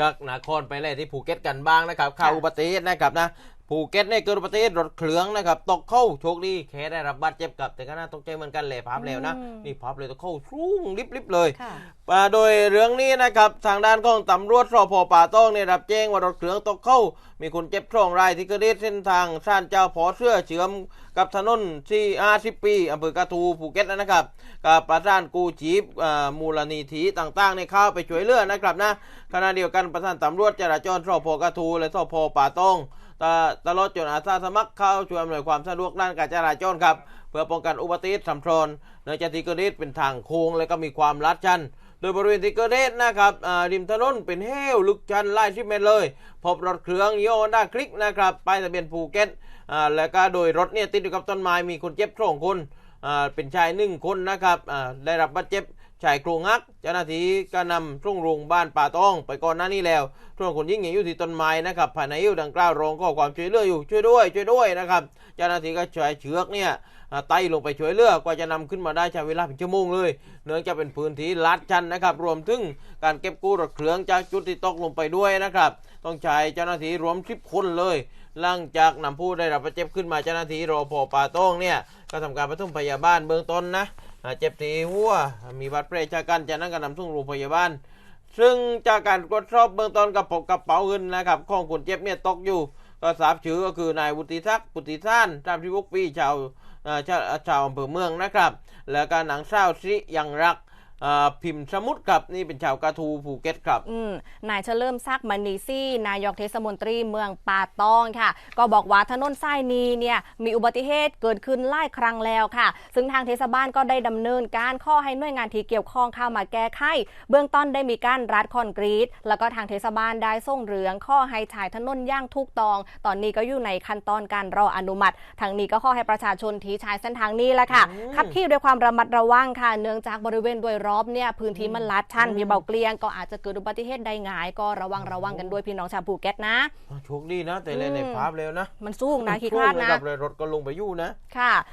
จากนครไปเลยที่ภูเก็ตกันบ้างนะครับข่าวค่ะอุบัติเหตุนะครับนะ ภูเก็ตเนี่ยเกิดอุบัติเหตุรถเครื่องนะครับตกเข้าโชคดีแค่ได้รับบาดเจ็บกับแต่ก็น่าตกใจเหมือนกันเลยภาพแล้วนะอืมนี่ภาพเลยตกเข้าชุ่งลิบๆเลยค่ะอ่าโดยเรื่องนี้นะครับทางด้านของตำรวจสพป่าต้องเนี่ยรับแจ้งว่ารถเครื่องตกเข้า มีคนเจ็บสองรายที่เกิดเหตุเส้นทางซ่านเจ้าพอเสื้อเชื่อมกับถนนที่อาสิปีอำเภอกระทูภูเก็ตนะครับกับประธานกูจีบอ่ามูลนิธิต่างๆในเข้าไปช่วยเหลือนะครับนะขณะเดียวกันประธานตำรวจจราจรสพกระทูและสพป่าต้องตตลอดจนอาสาสมัครเข้าช่วยอำนวยความสะดวกด้านการจราจรครับ เพื่อป้องกันอุบัติเหตุซ้ำซ้อนเนื่องจากที่เกิดเหตุเป็นทางโค้งและก็มีความลาดชัน โดยบริเวณที่เกิดเหตุนะครับอ่าริมถนนเป็นเหวลึกชันไล่สิบเมตรเลย พบรถเครื่องโยนด้าคลิกนะครับป้ายทะเบียนภูเก็ตอ่าแล้วก็โดยรถเนี่ยติดอยู่กับต้นไม้มีคนเจ็บสองคนอ่าเป็นชายหนึ่งคนนะครับอ่าได้รับบาดเจ็บ ชายโครงงักเจ้าหน้าที่ก็นำส่วงโรงบ้านป่าต้อง ไปก่อนหน้านี้แล้วส่วนคนยิ่งอยู่ที่ต้นไม้นะครับภายในหิ้วดังกล่าวร้องก็ความช่วยเหลืออยู่ช่วยด้วยช่วยด้วยนะครับเจ้าหน้าที่ก็ช่วยเชือกเนี่ยไต่ลงไปช่วยเหลือกว่าจะนำขึ้นมาได้ใช้เวลาเป็นชั่วโมงเลย เนื่องจากเป็นพื้นที่ลาดชันนะครับ รวมถึงการเก็บกู้รถเครื่องจากจุดที่ตกลงไปด้วยนะครับ ต้องใช้เจ้าหน้าที่รวมสิบคนเลยหลังจากนำผู้ได้รับบาดเจ็บขึ้นมาเจ้าหน้าที่รอพอป่าต้องเนี่ยก็ทำการปฐมพยาบาลเบื้องต้นนะ เจ็บที่หัวมีบาดแผลชะกันจากนั้นก็นำส่งโรงพยาบาล ซึ่งจากการตรวจสอบเบื้องต้นกับปกกระเป๋าเงินนะครับของคนเจ็บเนี่ยตกอยู่ ก็ทราบชื่อก็คือนายวุฒิทักษ์ปุติท่านตามที่พวกปีชาวชาวชาวอำเภอเมืองนะครับ แล้วก็หนังเศร้าสิยังรัก พิมพ์สมุทรครับนี่เป็นชาวกระทูภูเก็ตครับอืมนายเฉลิมซักดิ์มณีซี่ นายกเทศมนตรีเมืองป่าตองค่ะ ก็บอกว่าถนนสายนี้เนี่ยมีอุบัติเหตุเกิดขึ้นหลายครั้งแล้วค่ะ ซึ่งทางเทศบาลก็ได้ดำเนินการข้อให้หน่วยงานที่เกี่ยวข้องเข้ามาแก้ไขเบื้องต้นได้มีการรัดคอนกรีต แล้วก็ทางเทศบาลได้ส่งเรืองข้อให้ฉายถนนย่างทุกตอง ตอนนี้ก็อยู่ในขั้นตอนการรออนุมัติทางนี้ก็ข้อให้ประชาชนที่ใช้เส้นทางนี้แหละค่ะอืมขับขี่ด้วยความระมัดระวังค่ะ เนื่องจากบริเวณโดยรอบเนี่ยพื้นที่มันลัดชันอืมมีเบาเกลียง ก็อาจจะเกิดอุบัติเหตุได้ง่าย ก็ระวังระวังกันด้วยพี่น้องชาวภูเก็ตนะ โชคดีนะ แต่เล่นในอืมภาพแล้วนะ มันสูงนะขี้คลาดช่วงเลยนะครับเลยรถก็ลงไปอยู่นะค่ะ